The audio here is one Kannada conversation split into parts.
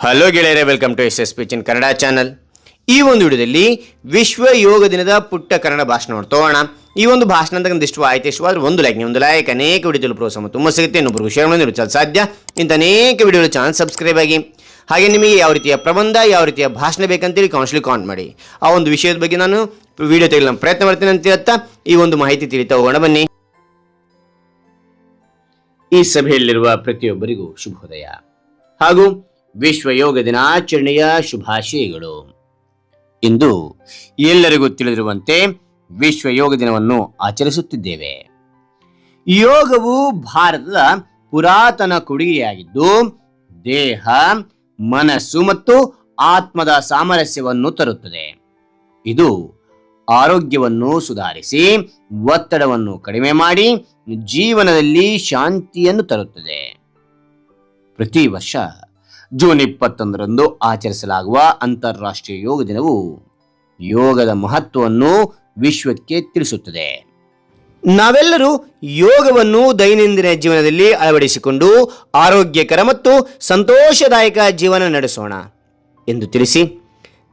ಹಲೋ ಗೆಳೆಯರೆ welcome to S S P Chin Kannada channel ಈ ಒಂದು ವಿಡಿಯೋದಲ್ಲಿ ವಿಶ್ವ ಯೋಗ ದಿನದ ಪುಟ್ಟ ಕನ್ನಡ ಭಾಷಣ ತಗೋಣ. ಈ ಒಂದು ಭಾಷಣ ಅಂತ ಒಂದಿಷ್ಟು ಆಯ್ತು ಇಷ್ಟವಾದ್ರೆ ಒಂದು ಲೈಕ್ ಒಂದು ಲೈಕ್ ಅನೇಕ ವಿಡಿಯೋದಲ್ಲಿ ಪ್ರೋತ್ಸಾಹ ತುಂಬ ಸಿಗುತ್ತೆ. ಇನ್ನೊಬ್ಬರು ವಿಷಯಗಳನ್ನು ಸಾಧ್ಯ. ಇಂಥ ಅನೇಕ ವಿಡಿಯೋಗಳು ಚಾನಲ್ ಸಬ್ಸ್ಕ್ರೈಬ್ ಆಗಿ. ಹಾಗೆ ನಿಮಗೆ ಯಾವ ರೀತಿಯ ಪ್ರಬಂಧ, ಯಾವ ರೀತಿಯ ಭಾಷಣ ಬೇಕಂತೇಳಿ ಕೌನ್ಸಿಲಿ ಕಾನ್ ಮಾಡಿ. ಆ ಒಂದು ವಿಷಯದ ಬಗ್ಗೆ ನಾನು ವಿಡಿಯೋ ತೆಗೆಯಲು ಪ್ರಯತ್ನ ಮಾಡ್ತೇನೆ ಅಂತ ಹೇಳ್ತಾ ಈ ಒಂದು ಮಾಹಿತಿ ತಿಳಿತಾ ಹೋಗೋಣ ಬನ್ನಿ. ಈ ಸಭೆಯಲ್ಲಿರುವ ಪ್ರತಿಯೊಬ್ಬರಿಗೂ ಶುಭೋದಯ. ಹಾಗೂ ವಿಶ್ವ ಯೋಗ ದಿನಾಚರಣೆಯ ಶುಭಾಶಯಗಳು. ಇಂದು ಎಲ್ಲರಿಗೂ ತಿಳಿದಿರುವಂತೆ ವಿಶ್ವ ಯೋಗ ದಿನವನ್ನು ಆಚರಿಸುತ್ತಿದ್ದೇವೆ. ಯೋಗವು ಭಾರತದ ಪುರಾತನ ಕೊಡುಗೆಯಾಗಿದ್ದು, ದೇಹ, ಮನಸ್ಸು ಮತ್ತು ಆತ್ಮದ ಸಾಮರಸ್ಯವನ್ನು ತರುತ್ತದೆ. ಇದು ಆರೋಗ್ಯವನ್ನು ಸುಧಾರಿಸಿ, ಒತ್ತಡವನ್ನು ಕಡಿಮೆ ಮಾಡಿ, ಜೀವನದಲ್ಲಿ ಶಾಂತಿಯನ್ನು ತರುತ್ತದೆ. ಪ್ರತಿ ವರ್ಷ ಜೂನ್ ಇಪ್ಪತ್ತೊಂದರಂದು ಆಚರಿಸಲಾಗುವ ಅಂತಾರಾಷ್ಟ್ರೀಯ ಯೋಗ ದಿನವು ಯೋಗದ ಮಹತ್ವವನ್ನು ವಿಶ್ವಕ್ಕೆ ತಿಳಿಸುತ್ತದೆ. ನಾವೆಲ್ಲರೂ ಯೋಗವನ್ನು ದೈನಂದಿನ ಜೀವನದಲ್ಲಿ ಅಳವಡಿಸಿಕೊಂಡು ಆರೋಗ್ಯಕರ ಮತ್ತು ಸಂತೋಷದಾಯಕ ಜೀವನ ನಡೆಸೋಣ ಎಂದು ತಿಳಿಸಿ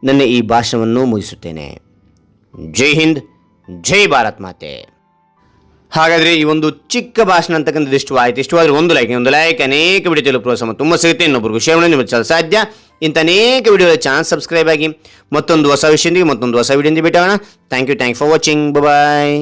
ನನ್ನ ಈ ಭಾಷಣವನ್ನು ಮುಗಿಸುತ್ತೇನೆ. ಜೈ ಹಿಂದ್, ಜೈ ಭಾರತ್ ಮಾತೆ. ಹಾಗಾದ್ರೆ ಈ ಒಂದು ಚಿಕ್ಕ ಭಾಷಣ ಅಂತಕ್ಕಂಥದ್ದು ಇಷ್ಟು ಆಯ್ತು. ಇಷ್ಟವಾದ್ರೆ ಒಂದು ಲೈಕ್ ಒಂದು ಲೈಕ್ ಅನೇಕ ವಿಡಿಯೋ ಪ್ರೋತ್ಸಾಹ ತುಂಬ ಸಿಗುತ್ತೆ. ಇನ್ನೊಬ್ಬರು ವಿಷಯವನ್ನು ನಿಮಗೆ ಚಲ ಸಾಧ್ಯ. ಇಂಥ ಅನೇಕ ವಿಡಿಯೋ ಚಾನಲ್ ಸಬ್ಸ್ಕ್ರೈಬ್ ಆಗಿ ಮತ್ತೊಂದು ಹೊಸ ವಿಷಯದಿಂದ ಮತ್ತೊಂದು ಹೊಸ ವಿಡಿಯೋದಿಂದ ಬಿಟ್ಟೋಣ thank you thank for watching bye